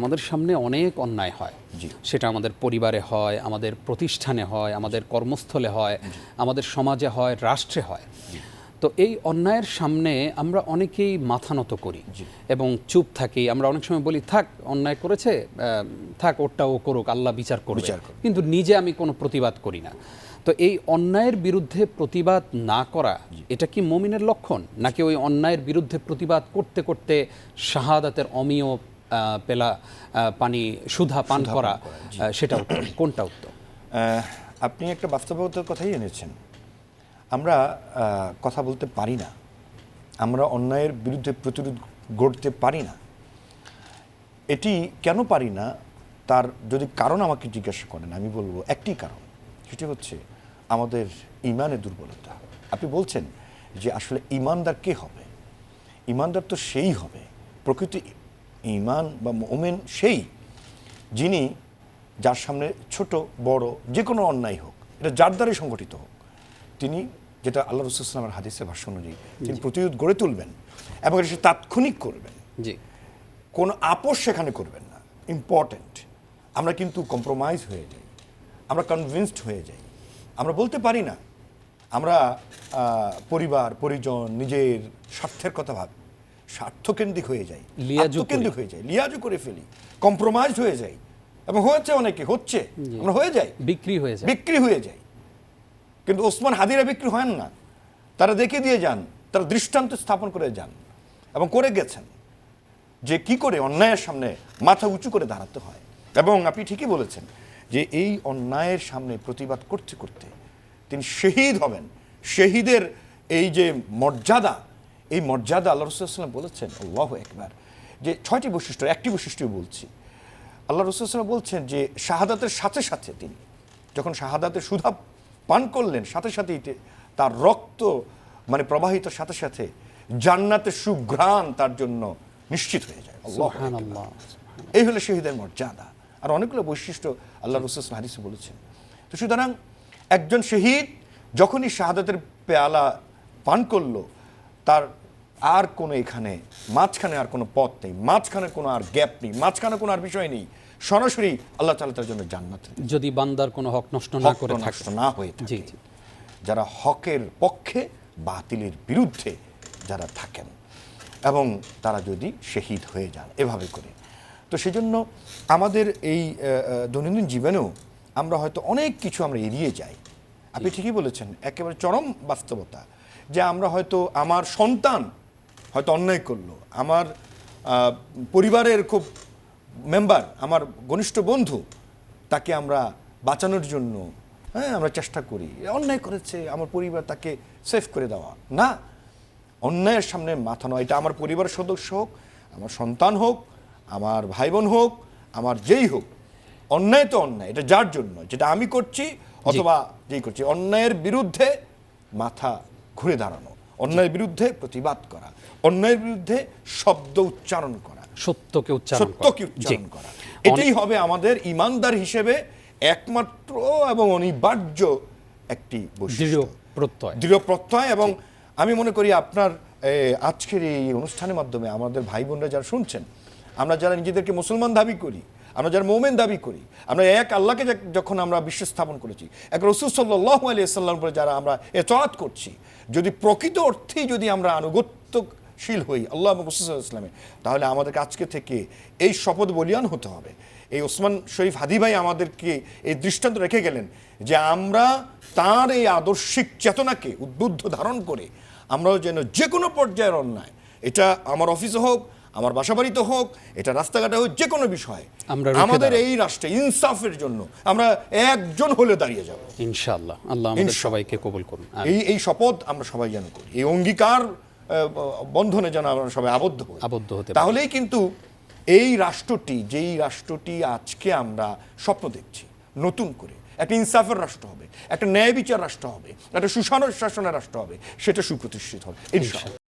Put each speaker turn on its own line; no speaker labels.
আমাদের সামনে অনেক অন্যায় হয়। সেটা আমাদের পরিবারে হয় আমাদের প্রতিষ্ঠানে হয় আমাদের কর্মস্থলে হয় আমাদের সমাজে হয় রাষ্ট্রে হয়। তো এই অন্যায়ের সামনে আমরা অনেকেই মাথা নত করি এবং চুপ থাকি। আমরা অনেক সময় বলি থাক অন্যায় করেছে থাক ওরটা ও করুক আল্লাহ বিচার করবে। কিন্তু নিজে আমি কোনো প্রতিবাদ করি না। তো এই অন্যায়ের বিরুদ্ধে প্রতিবাদ না করা এটা কি মমিনের লক্ষণ? নাকি ওই অন্যায়ের বিরুদ্ধে প্রতিবাদ করতে করতে শাহাদাতের অমীয় পেলা পানি সুধা পান করা সেটা উত্তম। কোনটা উত্তম?
আপনি একটা বাস্তবতার কথাই এনেছেন। আমরা কথা বলতে পারি না। আমরা অন্যায়ের বিরুদ্ধে প্রতিরোধ গড়তে পারি না। এটি কেন পারি না? তার যদি কারণ আমাকে জিজ্ঞাসা করেন আমি বলব একটি কারণ। সেটি হচ্ছে আমাদের ইমানের দুর্বলতা। আপনি বলছেন যে আসলে ইমানদার কে হবে? ইমানদার তো সেই হবে। প্রকৃতি ইমান বা মোমেন সেই যিনি যার সামনে ছোট বড় যে কোনো অন্যায় হোক এটা যার দ্বারাই সংগঠিত হোক তিনি যেটা আল্লাহ রসুলামের হাদিসে ভাষ্য অনুযায়ী তিনি প্রতিরোধ গড়ে তুলবেন এবং এটা সে তাৎক্ষণিক করবেন।
জি।
কোনো আপোষ সেখানে করবেন না। ইম্পর্ট্যান্ট আমরা কিন্তু কম্প্রোমাইজ হয়ে যাই। আমরা কনভিন্সড হয়ে যাই। আমরা বলতে পারি না। আমরা পরিবার পরিজন নিজের স্বার্থের কথা ভাবি। স্বার্থকেন্দ্রিক হয়ে যাই। আত্মকেন্দ্রিক হয়ে যাই লিয়াজু করে ফেলি কম্প্রোমাইজ হয়ে যাই এবং হয়েছে অনেকে হচ্ছে আমরা হয়ে যাই।
বিক্রি হয়ে যায়।
বিক্রি হয়ে যায়। কিন্তু ওসমান হাদিরা বিক্রি হয় না। তারা দেখে দিয়ে যান তারা দৃষ্টান্ত স্থাপন করে যান এবং করে গেছেন। যে কি করে অন্যায়ের সামনে মাথা উঁচু করে দাঁড়াতে হয়। এবং আপনি ঠিকই বলেছেন যে এই অন্যায়ের সামনে প্রতিবাদ করতে করতে তিনি শহীদ হবেন। শহীদের এই যে মর্যাদা এই মর্যাদা আল্লাহ রসুলাম বলেছেন আল্লাহ একবার যে ছয়টি বৈশিষ্ট্য একটি বৈশিষ্ট্য বলছি। আল্লাহ রসুলাম বলছেন যে শাহাদাতের সাথে সাথে তিনি যখন শাহাদাতের সুধা পান করলেন সাথে সাথেই তার রক্ত মানে প্রবাহিত সাথে সাথে জান্নাতের সুঘ্রাণ তার জন্য নিশ্চিত হয়ে যায়। এই হলো শহীদের মর্যাদা। আর অনেকগুলো বৈশিষ্ট্য আল্লাহ রসুল হাদিসে বলেছেন। তো সুতরাং একজন শহীদ যখনই শাহাদাতের পেয়ালা পান করল তার আর কোনো এখানে মাঝখানে আর কোনো পথ নেই মাঝখানে কোনো আর গ্যাপ নেই মাঝখানে কোনো আর বিষয় নেই। সরাসরি আল্লাহ তাআলা তার জন্য জান্নাত।
যদি বান্দার কোনো হক নষ্ট না করে
নষ্ট না হয়ে থাকে। যারা হকের পক্ষে বাতিলের বিরুদ্ধে যারা থাকেন এবং তারা যদি শহীদ হয়ে যান এভাবে করে। তো সেজন্য আমাদের এই দৈনন্দিন জীবনেও আমরা হয়তো অনেক কিছু আমরা এড়িয়ে যাই। আপনি ঠিকই বলেছেন একেবারে চরম বাস্তবতা যে আমরা হয়তো আমার সন্তান হয়তো অন্যায় করল। আমার পরিবারের খুব মেম্বার আমার ঘনিষ্ঠ বন্ধু তাকে আমরা বাঁচানোর জন্য হ্যাঁ আমরা চেষ্টা করি। অন্যায় করেছে আমার পরিবার তাকে সেফ করে দেওয়া। না অন্যায়ের সামনে মাথা নয়। এটা আমার পরিবারের সদস্য হোক আমার সন্তান হোক আমার ভাই বোন হোক আমার যেই হোক অন্যায় তো অন্যায় এটা যার জন্য। যেটা আমি করছি অথবা যেই করছি অন্যায়ের বিরুদ্ধে মাথা ঘুরে দাঁড়ানো। অন্যায়ের বিরুদ্ধে প্রতিবাদ করা অন্যায়ের বিরুদ্ধে শব্দ উচ্চারণ করা
সত্যকে উচ্চারণ
সত্যকে উচ্চারণ করা। এটাই হবে আমাদের ইমানদার হিসেবে একমাত্র এবং অনিবার্য একটি
দৃঢ় প্রত্যয়।
দৃঢ় প্রত্যয় এবং আমি মনে করি আপনার আজকের এই অনুষ্ঠানের মাধ্যমে আমাদের ভাই বোনরা যারা শুনছেন আমরা যারা নিজেদেরকে মুসলমান দাবি করি আমরা যারা মোমেন দাবি করি, আমরা এক আল্লাহকে যখন আমরা বিশ্ব স্থাপন করেছি, এক রসুল সাল্লাহ আলী সাল্লাম করে যারা আমরা এতরাত করছি, যদি প্রকৃত অর্থেই যদি আমরা আনুগত্যশীল হই আল্লাহ রসুল ইসলামে তাহলে আমাদেরকে আজকে থেকে এই শপথ বলিয়ান হতে হবে। এই ওসমান শরীফ হাদি ভাই আমাদেরকে এই দৃষ্টান্ত রেখে গেলেন যে আমরা তার এই আদর্শিক চেতনাকে উদ্বুদ্ধ ধারণ করে আমরাও যেন যে কোনো পর্যায়ের অন্যায়, এটা আমার অফিসে হোক আমার বাসা বাসাবাড়িতে হোক এটা রাস্তাঘাটে হোক যে কোনো বিষয়ে।
আমরা
আমাদের এই রাষ্ট্রে ইনসাফের জন্য আমরা একজন হলে দাঁড়িয়ে যাব।
ইনশাআল্লাহ। আল্লাহ আমাদের সবাইকে কবুল করুন।
এই এই শপথ আমরা সবাই যেন করি। এই অঙ্গীকার বন্ধনে যেন আমরা সবাই আবদ্ধ হই।
আবদ্ধ হতে
তাহলেই কিন্তু এই রাষ্ট্রটি যেই রাষ্ট্রটি আজকে আমরা স্বপ্ন দেখছি নতুন করে একটা ইনসাফের রাষ্ট্র হবে একটা ন্যায় বিচার রাষ্ট্র হবে একটা সুশাসন শাসনের রাষ্ট্র হবে সেটা সুপ্রতিষ্ঠিত হবে। ইনশাআল্লাহ।